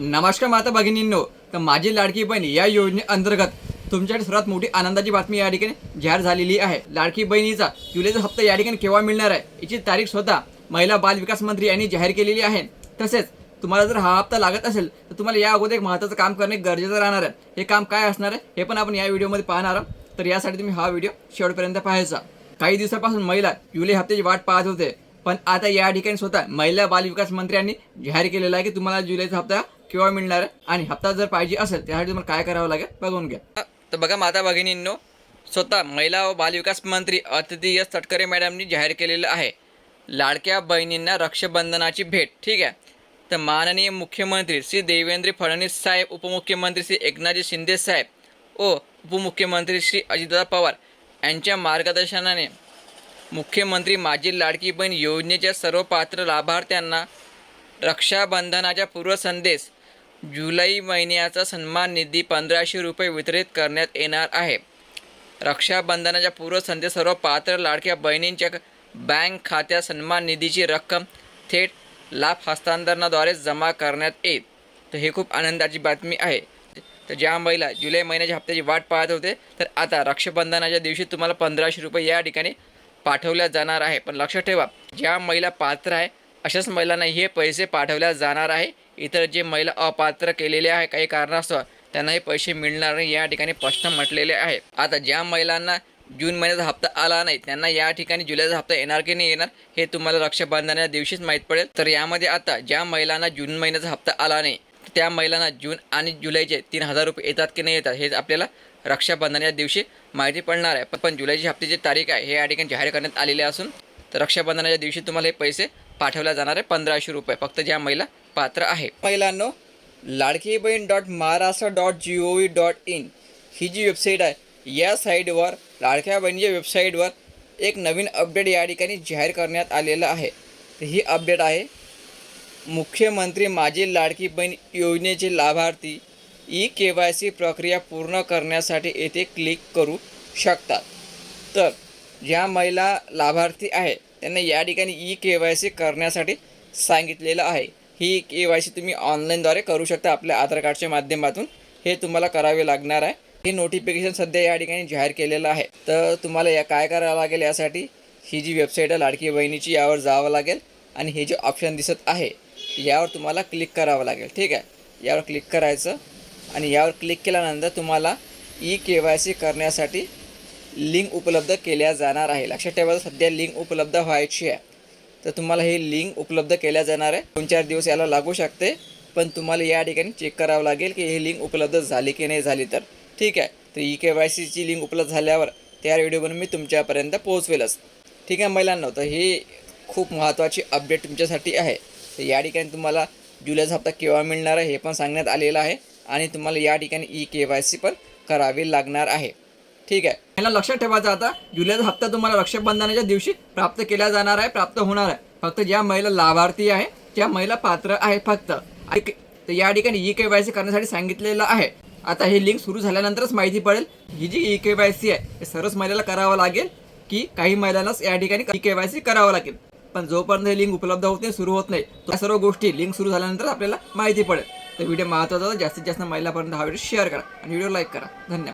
नमस्कार माता भगिनींनो. तर माझी लाडकी बहीण या योजनेअंतर्गत तुमच्यासाठी सर्वात मोठी आनंदाची बातमी या ठिकाणी जाहीर झालेली आहे. लाडकी बहिणीचा जुलैचा हप्ता या ठिकाणी केव्हा मिळणार आहे याची तारीख स्वतः महिला बाल विकास मंत्री यांनी जाहीर केलेली आहे. तसेच तुम्हाला जर हा हप्ता लागत असेल तर तुम्हाला या अगोदर एक महत्त्वाचं काम करणे गरजेचं राहणार आहे. हे काम काय असणार आहे हे पण आपण या व्हिडिओमध्ये पाहणार आहोत. तर यासाठी तुम्ही हा व्हिडिओ शेवटपर्यंत पाहायचा. काही दिवसापासून महिला जुलै हप्त्याची वाट पाहत होते. पण आता या ठिकाणी स्वतः महिला बाल विकास मंत्र्यांनी जाहीर केलेला आहे की तुम्हाला जुलैचा हप्ता केव्हा मिळणार आहे आणि हप्ता जर पाहिजे असेल त्यासाठी तुम्हाला काय करावं लागेल बघून घ्या. तर बघा माता भगिनींनो स्वतः महिला व बालविकास मंत्री अतिथी एस. तटकरे मॅडमनी जाहीर केलेलं आहे. लाडक्या बहिणींना रक्षाबंधनाची भेट ठीक आहे? तर माननीय मुख्यमंत्री श्री देवेंद्र फडणवीस साहेब उपमुख्यमंत्री श्री एकनाथजी शिंदे साहेब व उपमुख्यमंत्री श्री अजितदादा पवार यांच्या मार्गदर्शनाने मुख्यमंत्री माझी लाडकी बहीण योजनेच्या सर्व पात्र लाभार्थ्यांना रक्षाबंधनाचा पूर्वसंदेश जुलै महिन्याचा सन्मान निधी पंधराशे रुपये वितरित करण्यात येणार आहे. रक्षाबंधनाच्या पूर्वसंध्येत सर्व पात्र लाडक्या बहिणींच्या बँक खात्यात सन्मान निधीची रक्कम थेट लाभ हस्तांतरणाद्वारे जमा करण्यात येईल. तर हे खूप आनंदाची बातमी आहे. तर ज्या महिला जुलै महिन्याच्या हप्त्याची वाट पाहत होते तर आता रक्षाबंधनाच्या दिवशी तुम्हाला पंधराशे रुपये या ठिकाणी पाठवल्या जाणार आहे. पण लक्षात ठेवा ज्या महिला पात्र आहे अशाच महिलांना हे पैसे पाठवल्या जाणार आहे. इतर जे महिला अपात्र केलेले आहे काही कारणास्तव त्यांनाही पैसे मिळणार नाही या ठिकाणी स्पष्ट म्हटलेले आहे. आता ज्या महिलांना जून महिन्याचा हप्ता आला नाही त्यांना या ठिकाणी जुलैचा हप्ता येणार की नाही येणार हे तुम्हाला रक्षाबंधनाच्या दिवशीच माहीत पडेल. तर यामध्ये आता ज्या महिलांना जून महिन्याचा हप्ता आला नाही त्या महिलांना जून आणि जुलैचे तीन हजार रुपये येतात की नाही येतात हे आपल्याला रक्षाबंधनाच्या दिवशी माहिती पडणार आहे. पण- पण जुलैची हप्त्याची तारीख आहे हे या ठिकाणी जाहीर करण्यात आलेले असून तर रक्षाबंधनाच्या दिवशी तुम्हाला हे पैसे पाठवल्या जाणार आहे पंधराशे रुपये. फक्त ज्या महिला पात्र आहे. महिलांनो Ladki Bahin dot Maharashtra dot G O V dot in ही जी वेबसाईट आहे या साईटवर लाडक्या बहिणीच्या वेबसाईटवर एक नवीन अपडेट या ठिकाणी जाहीर करण्यात आलेलं आहे. तर ही अपडेट आहे मुख्यमंत्री माझी लाडकी बहीण योजनेचे लाभार्थी ई के वाय सी प्रक्रिया पूर्ण करण्यासाठी येथे क्लिक करू शकतात. तर ज्या महिला लाभार्थी आहे त्यांना या ठिकाणी ई के वाय सी करण्यासाठी सांगितलेलं आहे. ही के वाय सी तुम्ही ऑनलाईनद्वारे करू शकता आपल्या आधार कार्डच्या माध्यमातून. हे तुम्हाला करावे लागणार आहे. हे नोटिफिकेशन सध्या या ठिकाणी जाहीर केलेलं आहे. तर तुम्हाला या काय करावं लागेल यासाठी ही जी वेबसाईट आहे लाडकी बहिणीची यावर जावं लागेल. आणि हे जे ऑप्शन दिसत आहे यावर तुम्हाला क्लिक करावं लागेल. ठीक आहे? यावर क्लिक करायचं. आणि यावर क्लिक केल्यानंतर तुम्हाला ई के वाय सी करण्यासाठी लिंक उपलब्ध केल्या जाणार आहे. लक्षात ठेवायचं सध्या लिंक उपलब्ध व्हायची आहे. तर तुम्हाला ही लिंक उपलब्ध केल्या जाणार आहे. दोन चार दिवस याला लागू शकते पण तुम्हाला या ठिकाणी चेक करावं लागेल की ही लिंक उपलब्ध झाली की नाही झाली तर. ठीक आहे? तर ई के वाय सीची लिंक उपलब्ध झाल्यावर त्या व्हिडिओ बनवून मी तुमच्यापर्यंत पोहोचवेलच. ठीक आहे महिलांना? तर ही खूप महत्त्वाची अपडेट तुमच्यासाठी आहे. तर या ठिकाणी तुम्हाला जुलैचा हप्ता केव्हा मिळणार आहे हे पण सांगण्यात आलेलं आहे आणि तुम्हाला या ठिकाणी ई के वाय सी पण करावी लागणार आहे. ठीक आहे. याला लक्षात ठेवायचं आता जुलैचा हप्ता तुम्हाला रक्षाबंधनाच्या दिवशी प्राप्त केला जाणार आहे प्राप्त होणार आहे. फक्त ज्या महिला लाभार्थी आहे त्या महिला पात्र आहे फक्त. तर या ठिकाणी ई के वाय सी करण्यासाठी सांगितलेलं आहे. आता हे लिंक सुरू झाल्यानंतरच माहिती पडेल. ही जी ई के वाय सी आहे हे सर्वच महिलाला करावं लागेल की काही महिलांनाच या ठिकाणी ई के वाय सी करावं लागेल. पण जोपर्यंत हे लिंक उपलब्ध होत नाही सुरू होत नाही त्या सर्व गोष्टी लिंक सुरू झाल्यानंतर आपल्याला माहिती पडेल. तर व्हिडिओ महत्त्वाचा जास्तीत जास्त महिलापर्यंत हा व्हिडिओ शेअर करा आणि व्हिडिओ लाईक करा. धन्यवाद.